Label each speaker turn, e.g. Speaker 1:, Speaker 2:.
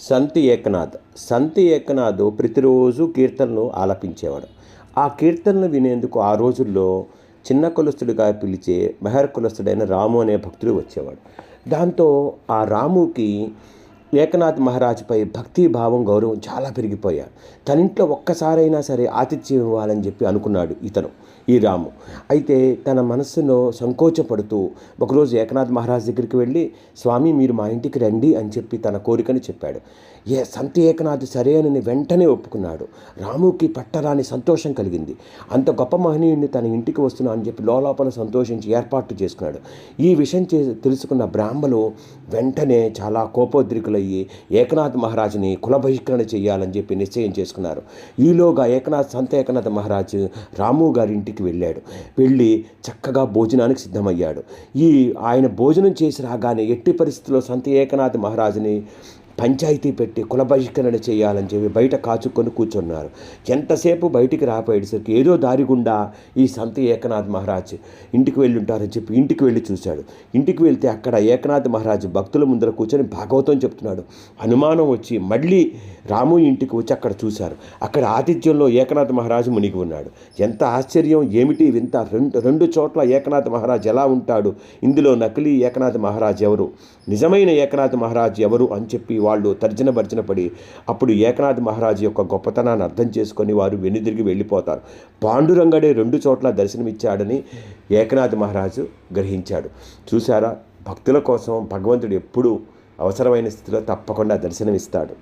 Speaker 1: సంతి ఏకనాథ్. సంతి ఏకనాథ్ ప్రతిరోజు కీర్తనలు ఆలపించేవాడు. ఆ కీర్తనలు వినేందుకు ఆ రోజుల్లో చిన్న కులస్తుడిగా పిలిచే మెహర్ కులస్తుడైన రాము అనే భక్తుడు వచ్చేవాడు. దాంతో ఆ రాముకి ఏకనాథ్ మహారాజ్పై భక్తి భావం గౌరవం చాలా పెరిగిపోయా తనింట్లో ఒక్కసారైనా సరే ఆతిథ్యం ఇవ్వాలని చెప్పి అనుకున్నాడు ఇతను ఈ రాము. అయితే తన మనస్సులో సంకోచపడుతూ ఒకరోజు ఏకనాథ్ మహారాజ్ దగ్గరికి వెళ్ళి స్వామి మీరు మా ఇంటికి రండి అని చెప్పి తన కోరికని చెప్పాడు. ఏ సంత ఏకనాథ్ సరే అని వెంటనే ఒప్పుకున్నాడు. రాముకి పట్టరాని సంతోషం కలిగింది. అంత గొప్ప మహనీయుడిని తన ఇంటికి వస్తున్నా అని చెప్పి లోపల సంతోషించి ఏర్పాట్లు చేసుకున్నాడు. ఈ విషయం చే తెలుసుకున్న బ్రాహ్మలు వెంటనే చాలా కోపోద్రికులు అయ్యి ఏకనాథ్ మహారాజుని కుల బహిష్కరణ చేయాలని చెప్పి నిశ్చయం చేసుకున్నారు. ఈలోగా ఏకనాథ్ సంత ఏకనాథ్ మహారాజు రాము గారి ఇంటికి వెళ్ళాడు. వెళ్ళి చక్కగా భోజనానికి సిద్ధమయ్యాడు. ఈ ఆయన భోజనం చేసి రాగానే ఎట్టి పరిస్థితుల్లో సంత ఏకనాథ్ మహారాజుని పంచాయతీ పెట్టి కుల బహిష్కరణ చేయాలని చెప్పి బయట కాచుకొని కూర్చున్నారు. ఎంతసేపు బయటికి రాపోయేసరికి ఏదో దారి గుండా ఈ సంత ఏకనాథ్ మహారాజ్ ఇంటికి వెళ్ళి ఉంటారని చెప్పి ఇంటికి వెళ్ళి చూశాడు. ఇంటికి వెళ్తే అక్కడ ఏకనాథ్ మహారాజ్ భక్తుల ముందర కూర్చొని భాగవతం చెప్తున్నాడు. అనుమానం వచ్చి మళ్ళీ రాము ఇంటికి వచ్చి అక్కడ చూశారు. అక్కడ ఆతిథ్యంలో ఏకనాథ్ మహారాజు మునిగి ఉన్నాడు. ఎంత ఆశ్చర్యం ఏమిటి వింత? రెండు రెండు చోట్ల ఏకనాథ్ మహారాజ్ ఎలా ఉంటాడు? ఇందులో నకిలీ ఏకనాథ్ మహారాజ్ ఎవరు? నిజమైన ఏకనాథ్ మహారాజ్ ఎవరు అని చెప్పి వాళ్ళు తర్జన భర్జన పడి అప్పుడు ఏకనాథ్ మహారాజు యొక్క గొప్పతనాన్ని అర్థం చేసుకొని వారు వెనుదిరిగి వెళ్ళిపోతారు. పాండురంగడే రెండు చోట్ల దర్శనమిచ్చాడని ఏకనాథ్ మహారాజు గ్రహించాడు. చూసారా భక్తుల కోసం భగవంతుడు ఎప్పుడూ అవసరమైన స్థితిలో తప్పకుండా దర్శనమిస్తాడు.